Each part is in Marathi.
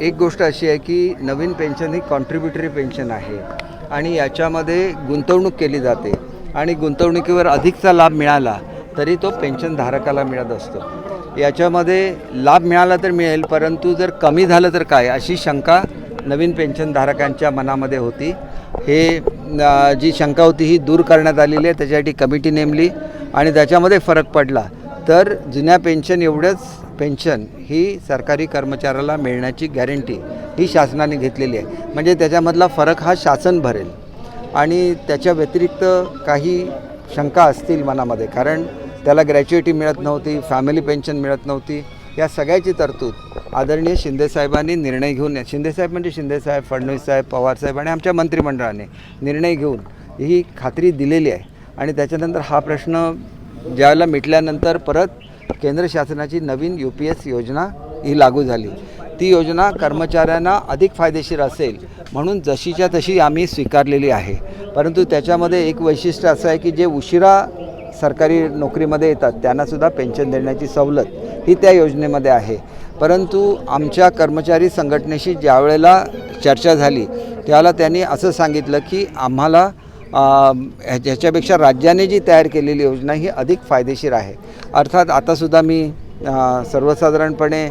एक गोष्ट अशी आहे की नवीन पेन्शन ही कॉन्ट्रीब्युटरी पेन्शन आहे आणि याच्यामध्ये गुंतवणूक केली जाते आणि गुंतवणुकीवर अधिकचा लाभ मिळाला तरी तो पेन्शनधारकाला मिळत असतो. याच्यामध्ये लाभ मिळाला तर मिळेल परंतु जर कमी झालं तर काय? अशी शंका नवीन पेन्शनधारकांच्या मनामध्ये होती. हे जी शंका होती ही दूर करण्यात आलेली आहे त्याच्यासाठी कमिटी नेमली आणि त्याच्यामध्ये फरक पडला. तर जुन्या पेन्शन एवढंच पेन्शन ही सरकारी कर्मचाऱ्याला मिळण्याची गॅरंटी ही शासनाने घेतलेली आहे. म्हणजे त्याच्यामधला फरक हा शासन भरेल. आणि त्याच्या व्यतिरिक्त काही शंका असतील मनामध्ये कारण त्याला ग्रॅच्युएटी मिळत नव्हती फॅमिली पेन्शन मिळत नव्हती. या सगळ्याची तरतूद आदरणीय शिंदेसाहेबांनी निर्णय घेऊन शिंदेसाहेब म्हणजे शिंदेसाहेब फडणवीस साहेब पवारसाहेब आणि आमच्या मंत्रिमंडळाने निर्णय घेऊन ही खात्री दिलेली आहे. आणि त्याच्यानंतर हा प्रश्न ज्यावेळेला मिटल्यानंतर परत केंद्र शासनाची नवीन यू पी एस योजना ही लागू झाली. ती योजना कर्मचाऱ्यांना अधिक फायदेशीर असेल म्हणून जशीच्या तशी आम्ही स्वीकारलेली आहे. परंतु त्याच्यामध्ये एक वैशिष्ट्य असं आहे की जे उशिरा सरकारी नोकरीमध्ये येतात त्यांनासुद्धा पेन्शन देण्याची सवलत ही त्या योजनेमध्ये आहे. परंतु आमच्या कर्मचारी संघटनेशी ज्यावेळेला चर्चा झाली त्याला त्यांनी असं सांगितलं की आम्हाला ह्याच्यापेक्षा राज्याने जी तयार केलेली योजना ही अधिक फायदेशीर आहे. अर्थात आतासुद्धा मी सर्वसाधारणपणे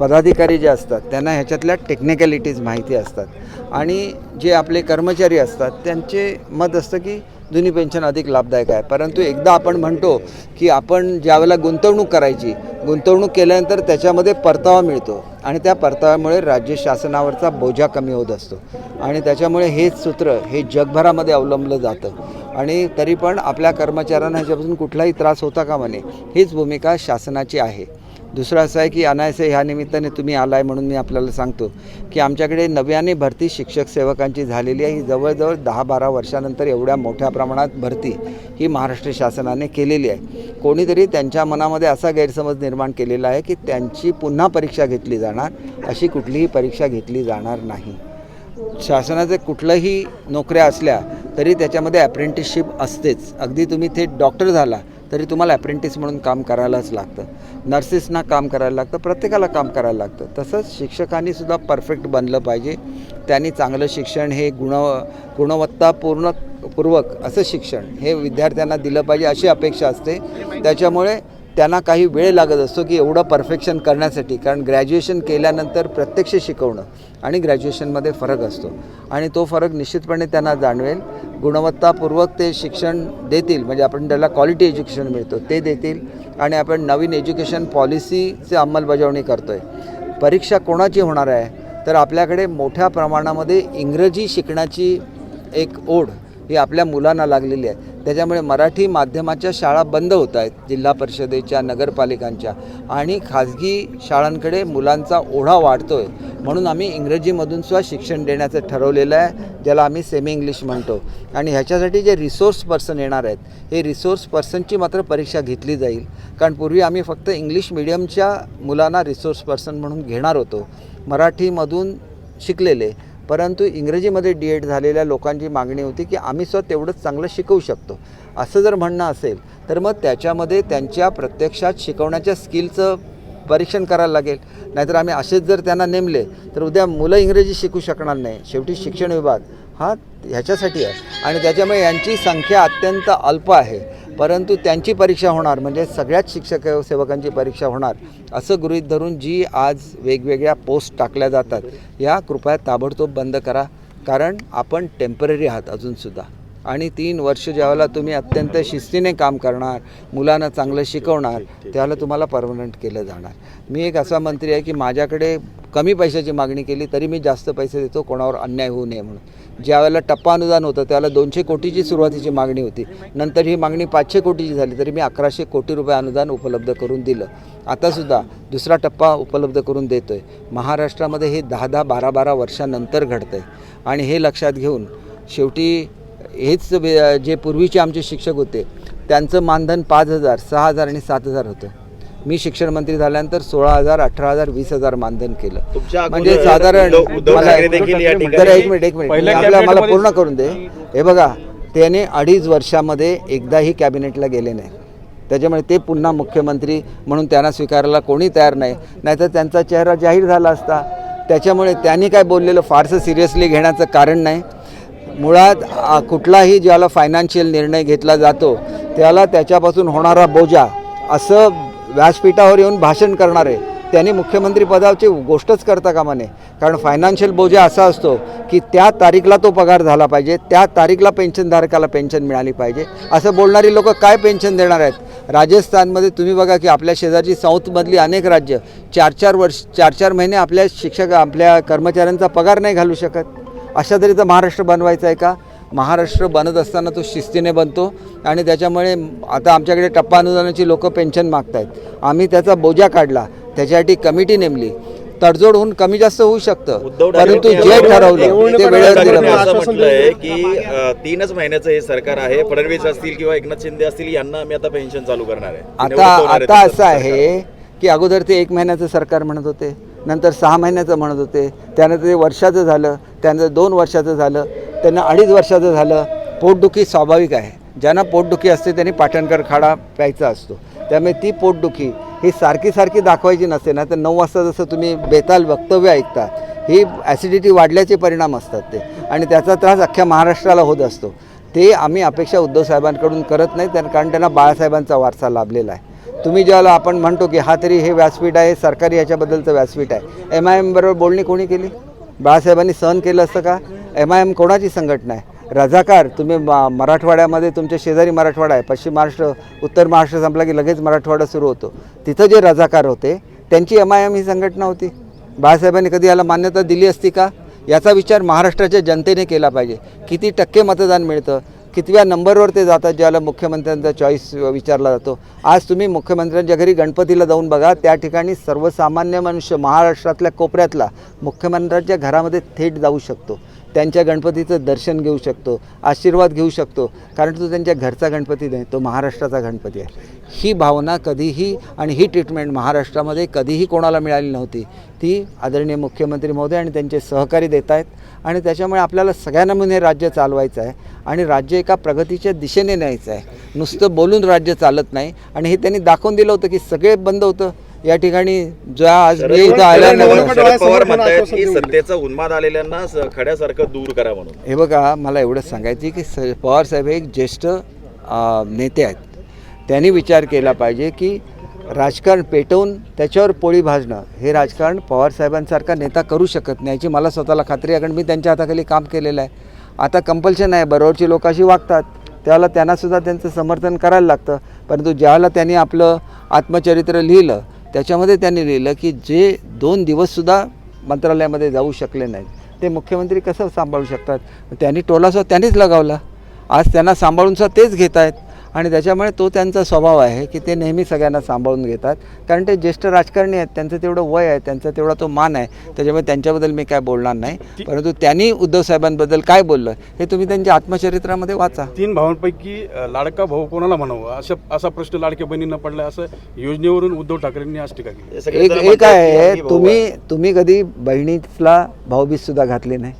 पदाधिकारी जे असतात त्यांना ह्याच्यातल्या टेक्निकॅलिटीज माहिती असतात. आणि जे आपले कर्मचारी असतात त्यांचे मत असतं की जुनी पेन्शन अधिक लाभदायक आहे. परंतु एकदा आपण म्हणतो की आपण ज्यावेळेला गुंतवणूक करायची गुंतवणूक केल्यानंतर त्याच्यामध्ये परतावा मिळतो आणि त्या परताव्यामुळे राज्य शासनावरचा बोजा कमी होत असतो. आणि त्याच्यामुळे हेच सूत्र हे जगभरामध्ये अवलंबलं जातं. आणि तरी पण आपल्या कर्मचाऱ्यांना ह्याच्यापासून कुठलाही त्रास होता का म्हणे हीच भूमिका शासनाची आहे. दुसरं असं आहे की अनायसे ह्या निमित्ताने तुम्ही आलाय म्हणून मी आपल्याला सांगतो की आमच्याकडे नव्याने भरती शिक्षक सेवकांची झालेली आहे. ही जवळजवळ दहा बारा वर्षानंतर एवढ्या मोठ्या प्रमाणात भरती ही महाराष्ट्र शासनाने केलेली आहे. कोणीतरी त्यांच्या मनामध्ये असा गैरसमज निर्माण केलेला आहे की त्यांची पुन्हा परीक्षा घेतली जाणार अशी कुठलीही परीक्षा घेतली जाणार नाही. शासनाचे कुठलंही नोकऱ्या असल्या तरी त्याच्यामध्ये अप्रेंटिसशिप असतेच. अगदी तुम्ही थेट डॉक्टर झाला तरी तुम्हाला अप्रेंटिस म्हणून काम करायलाच लागतं. नर्सेसना काम करायला लागतं प्रत्येकाला काम करायला लागतं. तसंच शिक्षकांनी सुद्धा परफेक्ट बनलं पाहिजे. त्यांनी चांगलं शिक्षण हे गुण गुणवत्तापूर्ण पूर्वक असं शिक्षण हे विद्यार्थ्यांना दिलं पाहिजे अशी अपेक्षा असते. त्याच्यामुळे त्यांना काही वेळ लागत असतो की एवढं परफेक्शन करण्यासाठी. कारण ग्रॅज्युएशन केल्यानंतर प्रत्यक्ष शिकवणं आणि ग्रॅज्युएशनमध्ये फरक असतो. आणि तो फरक निश्चितपणे त्यांना जाणवेल. गुणवत्तापूर्वक ते शिक्षण देतील म्हणजे आपण त्याला क्वालिटी एज्युकेशन मिळतो ते देतील आणि आपण नवीन एज्युकेशन पॉलिसीची अंमलबजावणी करतो आहे परीक्षा कोणाची होणार आहे? तर आपल्याकडे मोठ्या प्रमाणामध्ये इंग्रजी शिकण्याची एक ओढ ही आपल्या मुलांना लागलेली आहे. त्याच्यामुळे मराठी माध्यमाच्या शाळा बंद होत आहेत जिल्हा परिषदेच्या नगरपालिकांच्या. आणि खाजगी शाळांकडे मुलांचा ओढा वाढतो आहे म्हणून आम्ही इंग्रजीमधून सुद्धा शिक्षण देण्याचं ठरवलेलं आहे ज्याला आम्ही सेमी इंग्लिश म्हणतो. आणि ह्याच्यासाठी जे रिसोर्स पर्सन येणार आहेत हे रिसोर्स पर्सनची मात्र परीक्षा घेतली जाईल. कारण पूर्वी आम्ही फक्त इंग्लिश मिडियमच्या मुलांना रिसोर्स पर्सन म्हणून घेणार होतो. मराठीमधून शिकलेले परंतु इंग्रजीमध्ये डी एड झालेल्या लोकांची मागणी होती की आम्ही स्वतः तेवढंच चांगलं शिकवू शकतो. असं जर म्हणणं असेल तर मग त्याच्यामध्ये त्यांच्या प्रत्यक्षात शिकवण्याच्या स्किलचं परीक्षण करायला लागेल. नाहीतर आम्ही असेच जर त्यांना नेमले तर उद्या मुलं इंग्रजी शिकू शकणार नाही. शेवटी शिक्षण विभाग हा ह्याच्यासाठी आहे. आणि त्याच्यामुळे यांची संख्या अत्यंत अल्प आहे. परंतु त्यांची परीक्षा होणार म्हणजे सगळ्याच शिक्षक सेवकांची परीक्षा होणार असं गृहीत धरून जी आज वेगवेगळ्या पोस्ट टाकल्या जातात या कृपया ताबडतोब बंद करा. कारण आपण टेंपररी आहात अजूनसुद्धा आणि तीन वर्ष ज्यावेळेला तुम्ही अत्यंत शिस्तीने काम करणार मुलांना चांगलं शिकवणार त्यावेळेला तुम्हाला परमनंट केलं जाणार. मी एक असा मंत्री आहे की माझ्याकडे कमी पैशाची मागणी केली तरी मी जास्त पैसे देतो कोणावर अन्याय होऊ नये म्हणून. ज्यावेळेला टप्पा अनुदान होतं त्यावेळेला दोनशे कोटीची सुरुवातीची मागणी होती. नंतर ही मागणी पाचशे कोटीची झाली तरी मी अकराशे कोटी रुपये अनुदान उपलब्ध करून दिलं. आतासुद्धा दुसरा टप्पा उपलब्ध करून देतो आहे महाराष्ट्रामध्ये हे दहा दहा बारा बारा वर्षानंतर घडतं आहे आणि हे लक्षात घेऊन शेवटी हेच जे पूर्वीचे आमचे शिक्षक होते त्यांचं मानधन पाच हजार सहा हजार आणि सात हजार होतं. मी शिक्षण मंत्री झाल्यानंतर सोळा हजार अठरा हजार वीस हजार मानधन केलं. म्हणजे साधारण मला ठाकरे देखील या ठिकाणी- जरा एक मिनिट एक मिनिट. आपल्या मला पूर्ण करून दे. हे बघा त्याने अडीच वर्षामध्ये एकदाही कॅबिनेटला गेले नाही. त्याच्यामुळे ते पुन्हा मुख्यमंत्री म्हणून त्यांना स्वीकारायला कोणी तयार नाही. नाहीतर त्यांचा चेहरा जाहीर झाला असता. त्याच्यामुळे त्यांनी काय बोललेलं फारसं सिरियसली घेण्याचं कारण नाही. मुळात कुठलाही ज्याला फायनान्शियल निर्णय घेतला जातो त्याला त्याच्यापासून होणारा बोजा असं व्यासपीठावर येऊन भाषण करणारे त्यांनी मुख्यमंत्री पदाची गोष्टच करता कामा नये. कारण फायनान्शियल बोजा असा असतो की त्या तारीखला तो पगार झाला पाहिजे त्या तारीखला पेन्शनधारकाला पेन्शन मिळाली पाहिजे. असं बोलणारी लोक काय पेन्शन देणार आहेत? राजस्थानमध्ये तुम्ही बघा की आपल्या शेजारची साऊथमधली अनेक राज्य चार चार वर्ष चार चार महिने आपल्या शिक्षक आपल्या कर्मचाऱ्यांचा पगार नाही घालू शकत. अशा तऱ्हेचं महाराष्ट्र बनवायचं आहे का? महाराष्ट्र बनत असताना तो शिस्तीने बनतो आणि त्याच्यामुळे आता आमच्याकडे टप्पा अनुदानाची लोक पेन्शन मागत आहेत आम्ही त्याचा बोजा काढला. त्याच्यासाठी कमिटी नेमली. तडजोड होऊन कमी जास्त होऊ शकतं. परंतु जे ठरवलं ते वेळेवर दिलं की तीनच महिन्याचं हे सरकार आहे. फडणवीस असतील किंवा एकनाथ शिंदे असतील यांना आम्ही आता पेन्शन चालू करणार आहे. आता आता असं आहे की अगोदर ते एक महिन्याचं सरकार म्हणत होते. नंतर सहा महिन्याचं म्हणत होते. त्यानंतर ते वर्षाचं झालं. त्यानंतर दोन वर्षाचं झालं. त्यांना अडीच वर्षाचं झालं. पोटदुखी स्वाभाविक आहे. ज्यांना पोटदुखी असते त्यांनी पाटणकर खाडा प्यायचा असतो. त्यामुळे ती पोटदुखी ही सारखी सारखी दाखवायची नसते. ना तर नऊ वाजता जसं तुम्ही बेताल वक्तव्य ऐकता ही ॲसिडिटी वाढल्याचे परिणाम असतात ते. आणि त्याचा त्रास अख्ख्या महाराष्ट्राला होत असतो. ते आम्ही अपेक्षा उद्धव साहेबांकडून करत नाही त्या- कारण त्यांना बाळासाहेबांचा वारसा लाभलेला आहे. तुम्ही ज्याला आपण म्हणतो की हा तरी हे व्यासपीठ आहे सरकारी याच्याबद्दलचं व्यासपीठ आहे. एम आय एमबरोबर बोलणी कोणी केली? बाळासाहेबांनी सहन केलं असतं का? एम आय एम कोणाची संघटना आहे? रजाकार तुम्ही म- मराठवाड्यामध्ये तुमच्या शेजारी मराठवाडा आहे. पश्चिम महाराष्ट्र उत्तर महाराष्ट्र संपला की लगेच मराठवाडा सुरू होतो. तिथं जे रजाकार होते त्यांची एम आय एम ही संघटना होती. बाळासाहेबांनी कधी याला मान्यता दिली असती का? याचा विचार महाराष्ट्राच्या जनतेने केला पाहिजे. किती टक्के मतदान मिळतं? कितव्या नंबरवर ते जातात ज्याला मुख्यमंत्र्यांचा चॉईस विचारला जातो. आज तुम्ही मुख्यमंत्र्यांच्या घरी गणपतीला जाऊन बघा त्या ठिकाणी सर्वसामान्य मनुष्य महाराष्ट्रातल्या कोपऱ्यातला मुख्यमंत्र्यांच्या घरामध्ये थेट जाऊ शकतो. त्यांच्या गणपतीचं दर्शन घेऊ शकतो आशीर्वाद घेऊ शकतो. कारण तो त्यांच्या घरचा गणपती नाही तो महाराष्ट्राचा गणपती आहे. ही भावना कधीही आणि ही ट्रीटमेंट महाराष्ट्रामध्ये कधीही कोणाला मिळाली नव्हती. ती आदरणीय मुख्यमंत्री महोदय आणि त्यांचे सहकारी देत आहेत आणि त्याच्यामुळे आपल्याला सगळ्यांना मिळून हे राज्य चालवायचं आहे आणि राज्य एका प्रगतीच्या दिशेने न्यायचं आहे. नुसतं बोलून राज्य चालत नाही आणि हे त्यांनी दाखवून दिलं होतं की सगळे बंद होतं. या ठिकाणी ज्या आज मी इथं आल्यानंतर पवार उन्माद आलेल्यांना स- खड्यासारखं दूर करा म्हणून. हे बघा मला एवढंच सांगायचं आहे की स पवारसाहेब हे एक ज्येष्ठ नेते आहेत. त्यांनी विचार केला पाहिजे की राजकारण पेटवून त्याच्यावर पोळी भाजणं हे राजकारण पवारसाहेबांसारखा नेता करू शकत नाही याची मला स्वतःला खात्री आहे. कारण मी त्यांच्या हाताखाली काम केलेलं आहे. आता कंपल्शन आहे बरोबरची लोकांशी वागतात त्यावेळेला त्यांनासुद्धा त्यांचं समर्थन करायला लागतं. परंतु ज्यावेळेला त्यांनी आपलं आत्मचरित्र लिहिलं त्याच्यामध्ये त्यांनी लिहिलं की जे दोन दिवससुद्धा मंत्रालयामध्ये जाऊ शकले नाहीत. ते मुख्यमंत्री कसं सांभाळू शकतात? त्यांनी टोलासो त्यांनीच लगावला. आज त्यांना सांभाळूनसुद्धा तेच घेत आहेत आणि त्याच्यामुळे तो त्यांचा स्वभाव आहे की ते नेहमी सगळ्यांना सांभाळून घेतात. कारण ते ज्येष्ठ राजकारणी आहेत त्यांचं तेवढं वय आहे त्यांचा तेवढा तो मान आहे. त्याच्यामुळे त्यांच्याबद्दल मी काय बोलणार नाही. परंतु त्यांनी उद्धव साहेबांबद्दल काय बोललं हे तुम्ही त्यांच्या आत्मचरित्रामध्ये वाचा. तीन भावांपैकी लाडका भाऊ कोणाला म्हणावं? अशा असा प्रश्न लाडक्या बहिणींना पडला असं योजनेवरून उद्धव ठाकरेंनी आज टीका केली. हे एक एक आहे तुम्ही तुम्ही कधी बहिणीला भाऊबीजसुद्धा घातली नाही.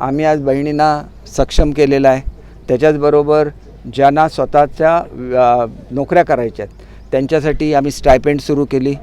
आम्ही आज बहिणींना सक्षम केलेलं आहे. त्याच्याचबरोबर ज्यांना स्वतःच्या नोकऱ्या करायच्या आहेत त्यांच्यासाठी आम्ही स्टायपेंड सुरू केली.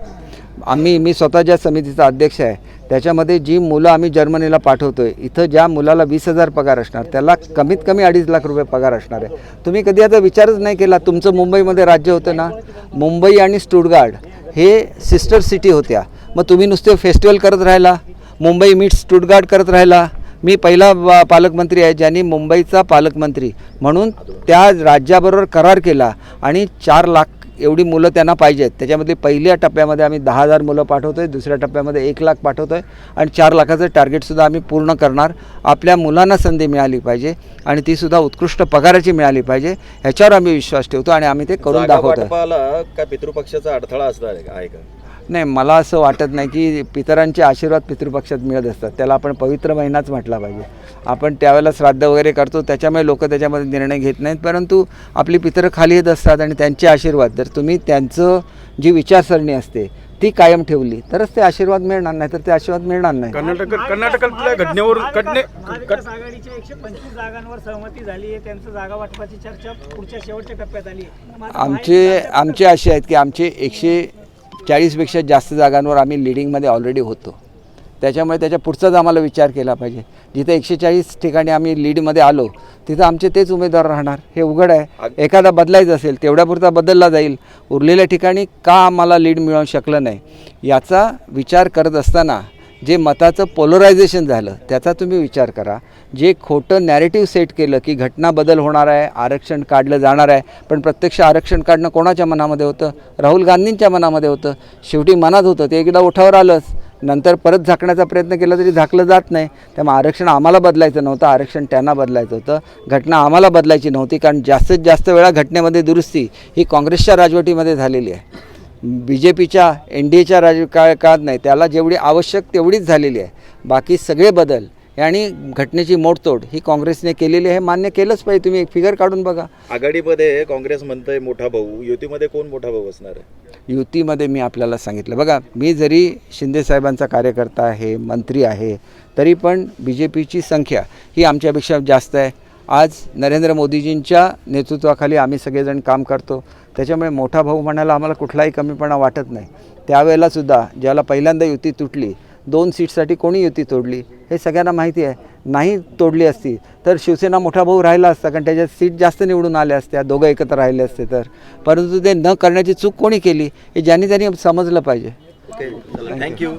आम्ही मी स्वतः ज्या समितीचा अध्यक्ष आहे त्याच्यामध्ये जी मुलं आम्ही जर्मनीला पाठवतो आहे इथं ज्या मुलाला वीस हजार पगार असणार त्याला कमीत कमी अडीच लाख रुपये पगार असणार आहे. तुम्ही कधी आता विचारच नाही केला तुमचं मुंबईमध्ये राज्य होतं ना? मुंबई आणि स्टुडगार्ड हे सिस्टर सिटी होत्या. मग तुम्ही नुसते फेस्टिवल करत राहिला मुंबई मीट स्टुडगार्ड करत राहिला मी पहिला पालकमंत्री आहे ज्यांनी मुंबईचा पालकमंत्री म्हणून त्या राज्याबरोबर करार केला आणि चार लाख एवढी मुलं त्यांना पाहिजेत त्याच्यामध्ये पहिल्या टप्प्यामध्ये आम्ही दहा हजार मुलं पाठवतो आहे दुसऱ्या टप्प्यामध्ये एक लाख पाठवतो आहे आणि चार लाखाचं टार्गेटसुद्धा आम्ही पूर्ण करणार. आपल्या मुलांना संधी मिळाली पाहिजे आणि तीसुद्धा उत्कृष्ट पगाराची मिळाली पाहिजे ह्याच्यावर आम्ही विश्वास ठेवतो आणि आम्ही ते करून दाखवतो पितृपक्षाचा अडथळा असणार आहे का? नाही मला असं वाटत नाही की पितरांचे आशीर्वाद पितृपक्षात मिळत असतात. त्याला आपण पवित्र महिनाच म्हटला पाहिजे. आपण त्यावेळेला श्राद्ध वगैरे करतो त्याच्यामुळे लोक त्याच्यामध्ये निर्णय घेत नाहीत. परंतु आपली पितरं खाली येत असतात आणि त्यांचे आशीर्वाद जर तुम्ही त्यांचं जी विचारसरणी असते ती कायम ठेवली तरच ते आशीर्वाद मिळणार नाही तर ते आशीर्वाद मिळणार नाही. कर्नाटक कर्नाटकातल्या घटनेवरून घटने आघाडीच्या एकशे पंचवीस जागांवर सहमती झाली आहे. त्यांचं जागा वाटपाची चर्चा पुढच्या शेवटच्या टप्प्यात आली आमचे आमचे असे आहेत की आमचे एकशे चाळीसपेक्षा जास्त जागांवर आम्ही लिडिंगमध्ये ऑलरेडी होतो. त्याच्यामुळे त्याच्या पुढचाच आम्हाला विचार केला पाहिजे. जिथे एकशे चाळीस ठिकाणी आम्ही लीडमध्ये आलो तिथं आमचे तेच उमेदवार राहणार. हे उघड आहे. एखादा बदलायचं असेल तेवढ्यापुरता बदलला जाईल. उरलेल्या ठिकाणी का आम्हाला लीड मिळू शकलं नाही? याचा विचार करत असताना जे मताचं पोलरायझेशन झालं त्याचा तुम्ही विचार करा. जे खोटं नॅरेटिव्ह सेट केलं की घटना बदल होणार आहे आरक्षण काढलं जाणार आहे पण प्रत्यक्ष आरक्षण काढणं कोणाच्या मनामध्ये होतं? राहुल गांधींच्या मनामध्ये होतं. शेवटी मनात होतं. ते एकदा ओठावर आलंच. नंतर परत झाकण्याचा प्रयत्न केला तरी झाकलं जात नाही. त्यामुळे आरक्षण आम्हाला बदलायचं नव्हतं. आरक्षण त्यांना बदलायचं होतं. घटना आम्हाला बदलायची नव्हती. कारण जास्तीत जास्त वेळा घटनेमध्ये दुरुस्ती ही काँग्रेसच्या राजवटीमध्ये झालेली आहे. बी जे पीच्या एन डी एच्या राज काळात नाही. त्याला जेवढी आवश्यक तेवढीच झालेली आहे. बाकी सगळे बदल आणि घटनेची मोडतोड ही काँग्रेसने केलेली आहे. मान्य केलंच पाहिजे. तुम्ही एक फिगर काढून बघा. आघाडीमध्ये काँग्रेस म्हणतंय मोठा भाऊ. युतीमध्ये कोण मोठा भाऊ असणार आहे? युतीमध्ये मी आपल्याला सांगितलं. बघा मी जरी शिंदेसाहेबांचा कार्यकर्ता आहे मंत्री आहे तरी पण बी जे पीची संख्या ही आमच्यापेक्षा जास्त आहे. आज नरेंद्र मोदीजींच्या नेतृत्वाखाली आम्ही सगळेजण काम करतो. त्याच्यामुळे मोठा भाऊ म्हणायला आम्हाला कुठलाही कमीपणा वाटत नाही. त्यावेळेलासुद्धा ज्याला पहिल्यांदा युती तुटली दोन सीटसाठी कोणी युती तोडली? हे सगळ्यांना माहिती आहे. नाही तोडली असती तर शिवसेना मोठा भाऊ राहिला असता कारण त्याच्यात सीट जास्त निवडून आल्या असत्या दोघं एकत्र राहिले असते तर. परंतु ते न करण्याची चूक कोणी केली हे ज्यांनी त्यांनी समजलं पाहिजे. थँक्यू